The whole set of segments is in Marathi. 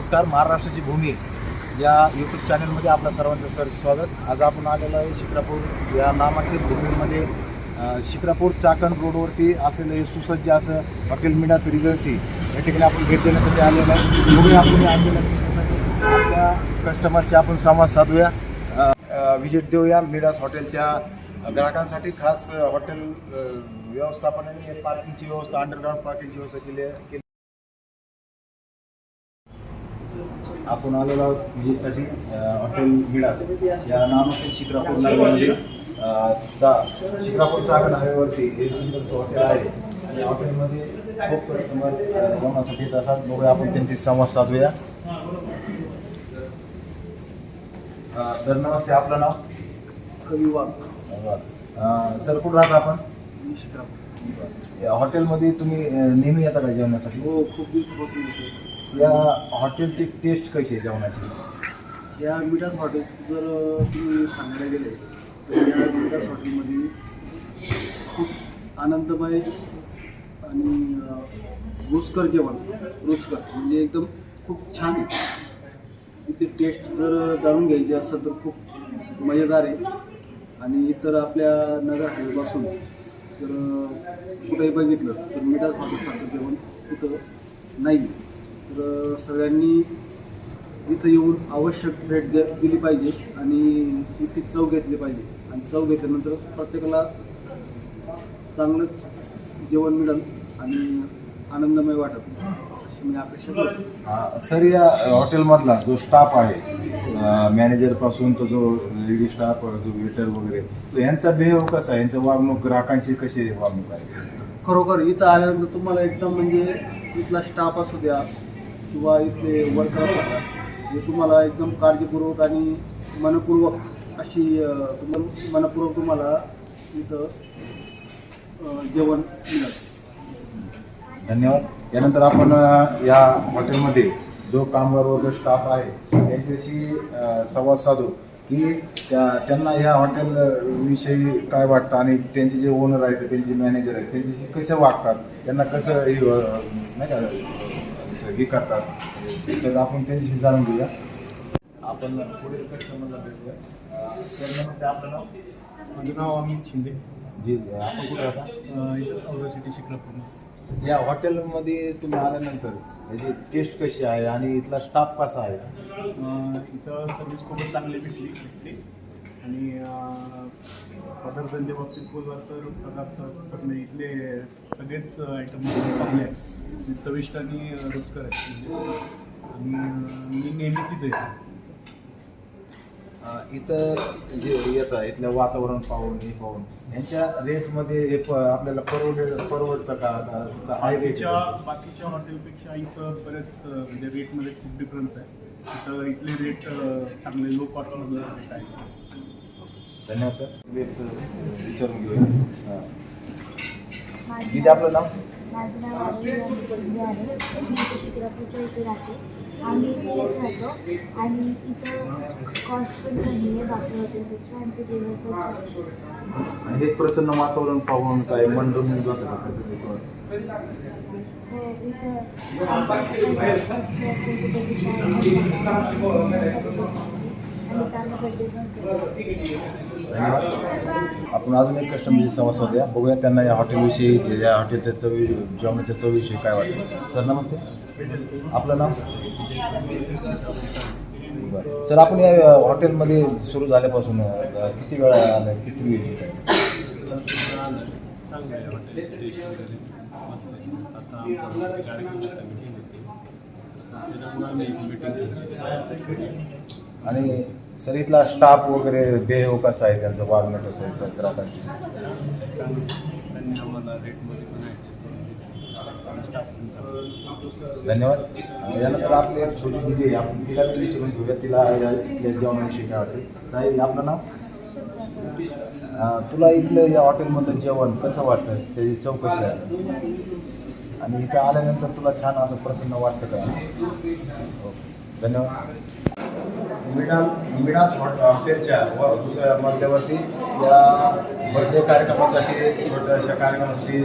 नमस्कार महाराष्ट्राची भूमी या यूट्यूब चॅनलमध्ये आपल्या सर्वांचं सर स्वागत. आज आपण आलेलो आहे शिक्रापूर. या नामांकित भूमीमध्ये शिक्रापूर चाकण रोडवरती असलेलं हे सुसज्ज असं हॉटेल मिडास रिजन्सी या ठिकाणी आपण भेट देण्यासाठी आलेलो आहे. भूमी आपण आपल्या कस्टमरशी आपण संवाद साधूया. व्हिजिट देऊया मिडास हॉटेलच्या ग्राहकांसाठी. खास हॉटेल व्यवस्थापनाने पार्किंगची व्यवस्था अंडरग्राऊंड पार्किंगची व्यवस्था केली केली आपण आलेलो आहोत विजिटसाठी हॉटेल मिडास या नामांकित शिक्रापूर नगरमध्ये अ, चा- शिक्रापूर चाकण हायवेवरती हे सुंदरचं हॉटेल आहे. आणि हॉटेलमध्ये खूप कस्टमर जेवणासाठी येत असतात. बघूया आपण त्यांची संवाद साधूया. सर नमस्ते. आपलं नाव? अ, सर कुठं राहता आपण? शिक्रापूर या हॉटेलमध्ये तुम्ही नेहमी येता का जेवणासाठी? हो खूप दिवसापासून या हॉटेलची टेस्ट कशी आहे जेवणाची? या मिठास हॉटेल जर तुम्ही सांगायला गेले तर या मिठास हॉटेलमध्ये खूप आनंदमय आणि रुचकर जेवण रुचकर म्हणजे एकदम खूप छान आहे. इथे टेस्ट जर जाणून घ्यायची असेल तर खूप मजेदार आहे. आणि इतर आपल्या नगर हायवेपासून तर कुठेही बघितलं तर मिठास हॉटेलसारखं जेवण कुठं नाही तर सगळ्यांनी इथं येऊन आवश्यक भेट द्या दिली पाहिजे आणि इथे चव घेतली पाहिजे. आणि चव घेतल्यानंतर प्रत्येकाला चांगलंच जेवण मिळेल आणि आनंदमय वाटत अशी मी अपेक्षा करतो. सर या हॉटेलमधला जो स्टाफ आहे मॅनेजरपासून तो जो लेडी स्टाफ जो वेटर वगैरे तो यांचा बिहेव कसा आहे? यांचं वागणूक ग्राहकांशी कशी वागणूक आहे? खरोखर इथं आल्यानंतर तुम्हाला एकदम म्हणजे इथला स्टाफ असू द्या किंवा इथले वर्कर असतात हे तुम्हाला एकदम काळजीपूर्वक आणि मनपूर्वक अशी तुम्हाला मनपूर्वक तुम्हाला इथं जेवण मिळत धन्यवाद. यानंतर आपण या हॉटेलमध्ये जो कामगार वर्ग स्टाफ आहे त्यांच्याशी संवाद साधू की त्या त्यांना या हॉटेल विषयी काय वाटतं आणि त्यांचे जे ओनर आहेत त्यांचे मॅनेजर आहेत त्यांच्याशी कसं वागतात त्यांना कसं हे नाही का? हे करतात. तर आपण त्यांच्याशी जाणून घेऊया. आपण पुढील कस्टमरला भेटूया. नमस्ते. आपलं नाव? माझं नाव अमित शिंदे. जी आपण कुठे राहता? इथं युनिव्हर्सिटी शिक्रापूर या हॉटेलमध्ये तुम्ही आल्यानंतर याची टेस्ट कशी आहे आणि इथला स्टाफ कसा आहे? इथं सर्व्हिस खूपच चांगली भेटली भेटली. आणि पदार्थांच्या बाबतीत बोललात तर पदार्थ म्हणजे इथले सगळेच आयटम चांगले आहेत. आणि चविष्ट आणि रुचकर आहेत. म्हणजे आणि मी नेहमीच इथे येतो. इथं जे येतं इथलं वातावरण पाहून हे पाहून यांच्या रेटमध्ये हे प आपल्याला परवड परवडतं का? हाय रेट बाकीच्या हॉटेलपेक्षा इथं बरेच म्हणजे रेटमध्ये खूप डिफरन्स आहे. इथं इथले रेट चांगले लो कॉस्टमध्ये रेट आहे धन्यवाद सर विचारून घेऊया हां. माझं दिदी आपलं नाव माझं नाव आरोग्य आहे मी इथे शिक्रापूरच्या इथे राहते आम्ही राहतो आणि इथं कॉस्ट पण कमी आहे बाकी हॉटेलपेक्षा आणि ते जेवण पण छान. आणि हे प्रसन्न वातावरण पाहून काय कळतं? हो इथं धन्यवाद. आपण अजून एक कस्टमरशी संवाद साधूया. बघूया त्यांना या हॉटेलविषयी या हॉटेलच्या चवी जेवणाच्या चवीविषयी काय वाटतं. सर नमस्ते. आपलं नाव? बरं. सर आपण या हॉटेलमध्ये सुरू झाल्यापासून किती वेळा आला किती वेळ आहे? आणि सर इथला स्टाफ वगैरे बेहेव कसा आहे? त्यांचं वागणं कसं आहे? सर ग्राहकांची धन्यवाद. यानंतर आपली एक छोटी दिदी आहे. आपण तिला बी विचारून घेऊया. तिला या इथल्या जेवणाविषयी काय वाटतं? ताई आपलं नाव? तुला इथलं या हॉटेलमधलं जेवण कसं वाटतं? त्याची चव कशी आहे. आणि इथं आल्यानंतर तुला छान असं प्रसन्न वाटतं का? ओके. धन्यवाद. मिडाल मिडास हॉट- हॉटेलच्या व दुसऱ्या मजल्यावरती या बर्थडे कार्यक्रमासाठी छोट्याशा कार्यक्रमासाठी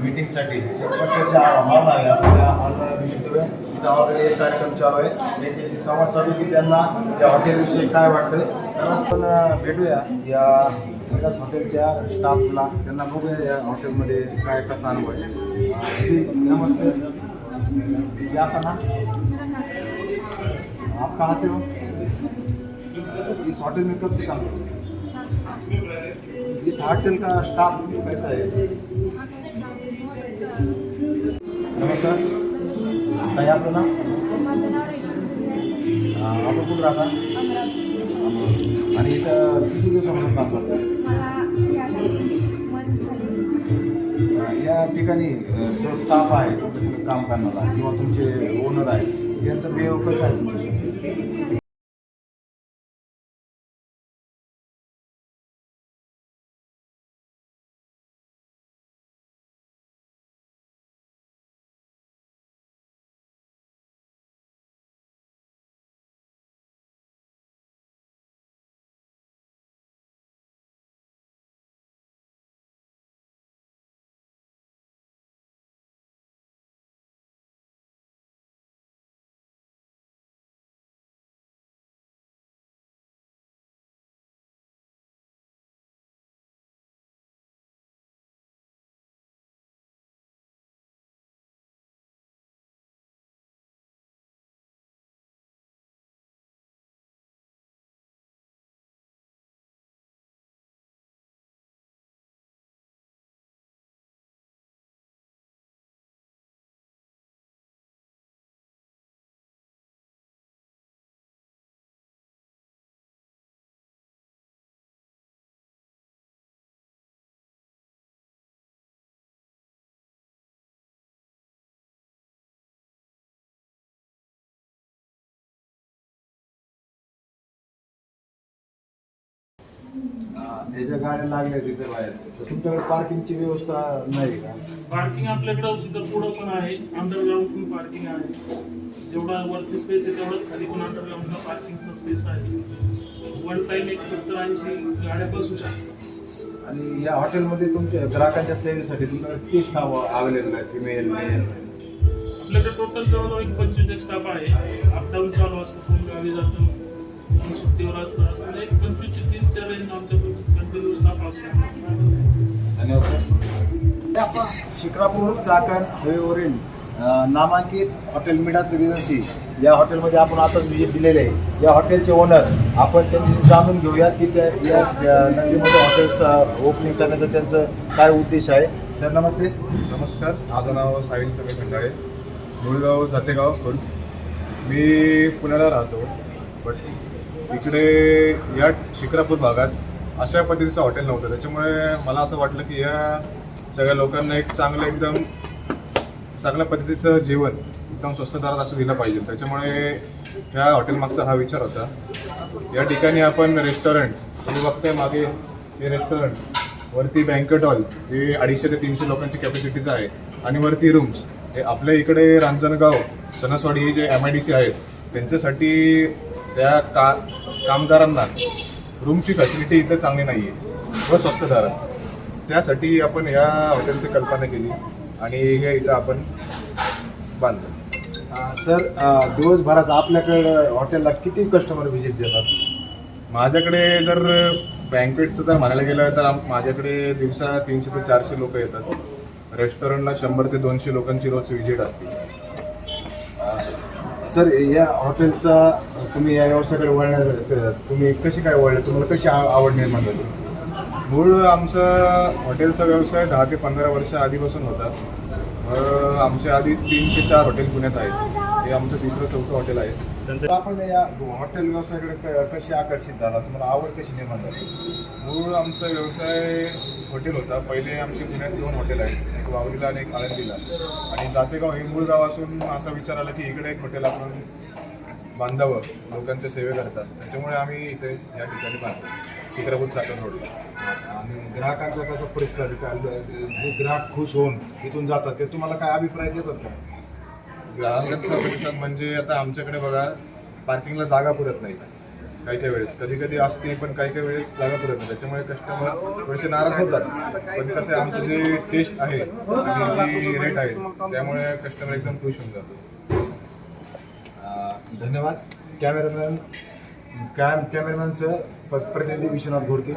मीटिंगसाठी छोट्याशा हॉल आहे. आपल्या हॉलला विजिट तिथं ऑलरेडी एक कार्यक्रम चालू आहे. त्यांच्याशी संवाद साधू की त्यांना त्या हॉटेलविषयी काय वाटतं तर आपण भेटूया. या मिडास हॉटेलच्या स्टाफला त्यांना बघूया या हॉटेलमध्ये काय कसा अनुभव आहे. नमस्ते. या का ना. आप कहाँ से हो? इस होटल में कब से काम करते हो? इस होटल का स्टाफ कैसा है? नमस्कार। ताई आपलं नाव माझं नाव आपण कुठं राहता? आणि इथं किती दिवसापासून काम करता? या ठिकाणी जो स्टाफ आहे तुमच्यासोबत काम करणारा किंवा तुमचे ओनर आहे त्यांचं बिहेव कसं आहे तुमच्यासोबत अं, याच्या गाड्या लागल्या तिथे बाहेर तर तुमच्याकडे पार्किंगची व्यवस्था नाही का? पार्किंग आपल्याकडं इथं पुढं पण आहे. अंडरग्राऊंड पण पार्किंग आहे. जेवढा वरती स्पेस आहे तेवढाच खाली पण अंडरग्राऊंडला पार्किंगचा स्पेस आहे. वन टाइम एक सत्तर ऐंशी गाड्या बसू शकतात. आणि या हॉटेलमध्ये तुमच्या ग्राहकांच्या सेवेसाठी तुमच्याकडे किती स्टाफ अवेलेबल आहे फिमेल मेल आपल्याकडे टोटल जवळजवळ एक पंचवीस एक स्टाफ आहे. अपडाऊन चालू असतं कोण गावी जातं. सुट्टीवर असं एक पंचवीस ते तीसच्या रेंज कंटिन्यू स्टाफ असतो धन्यवाद शिक्रापूर चाकण हवेवरील नामांकित हॉटेल मिडास रिजन्सी या हॉटेलमध्ये आपण आताच व्हिजिट दिलेले आहे. या हॉटेलचे ओनर आपण त्यांच्याशी जाणून घेऊया की त्या या नंदीमध्ये हॉटेल्स ओपनिंग करण्याचा त्यांचं काय उद्देश आहे. सर नमस्ते. नमस्कार. माझं नाव साहिल सगळे खंडाळे. मुळगाव जातेगाव खुर्द मी पुण्याला राहतो बट इकडे या शिक्रापूर भागात अशा पद्धतीचं हॉटेल नव्हतं. त्याच्यामुळे मला असं वाटलं की या सगळ्या लोकांना एक चांगलं एकदम चांगल्या पद्धतीचं जेवण एकदम स्वस्त दरात असं दिलं पाहिजे. त्याच्यामुळे ह्या हॉटेलमागचा हा विचार होता. या ठिकाणी आपण रेस्टॉरंट तुम्ही बघताय मागे हे रेस्टॉरंट वरती बँकेट हॉल हे अडीचशे ते तीनशे लोकांची कॅपॅसिटीचं आहे. आणि वरती रूम्स हे आपल्या इकडे रांजणगाव सणसवाडी हे जे एम आय डी सी आहेत त्यांच्यासाठी त्या का कामगारांना रूमची फॅसिलिटी इथं चांगली नाही आहे व स्वस्त दरात त्यासाठी आपण ह्या हॉटेलची कल्पना केली आणि हे इथं आपण बांधलं. अं, सर अं, दिवसभरात आपल्याकडं हॉटेलला किती कस्टमर व्हिजिट देतात? माझ्याकडे जर बँकेटचं जर म्हणायला गेलं तर आम- माझ्याकडे दिवसा तीनशे ते चारशे लोक येतात. रेस्टॉरंटला शंभर ते दोनशे लोकांची रोज व्हिजिट असते. अं, सर या हॉटेलचा तुम्ही या व्यवसायाकडे वळण्या तुम्ही कशी काय वळले? तुम्हाला कशी आवड निर्माण झाली? मूळ आमचा हॉटेलचा व्यवसाय दहा ते पंधरा वर्ष आधीपासून होता. आमच्या आधी तीन ते चार हॉटेल पुण्यात आहेत. हे आमचं तिसरं चौथं हॉटेल आहे. आपण या हॉटेल व्यवसायाकडे कशी आकर्षित झाला? तुम्हाला आवड कशी निर्माण झाली? मूळ आमचा व्यवसाय हॉटेल होता. पहिले आमचे पुण्यात दोन हॉटेल आहेत. एक वावरीला आणि एक आळंदीला. आणि जातेगाव हे मूळ गाव असून असा विचार आला की इकडे एक हॉटेल आपण बांधावं लोकांच्या सेवेकरता त्याच्यामुळे आम्ही इथे या ठिकाणी बांधतो चित्रकूट चाकण रोडला आणि ग्राहकांचा कसा परिस्थिती काय जे ग्राहक खुश होऊन इथून जातात ते तुम्हाला काय अभिप्राय देतात का? ग्राहकांचा प्रतिसाद म्हणजे आता आमच्याकडे बघा पार्किंगला जागा पुरत नाही. काही काही वेळेस. कधी कधी असते पण काही काही वेळेस जागा पडत नाही. त्याच्यामुळे कस्टमर थोडेसे नाराज होतात पण कसं आमचं जे टेस्ट आहे आणि जी रेट आहे त्यामुळे कस्टमर एकदम खुश होऊन जातो धन्यवाद. कॅमेरामॅन कॅम कॅमेरामॅनचं प्रतिनिधी विश्वनाथ घोडके.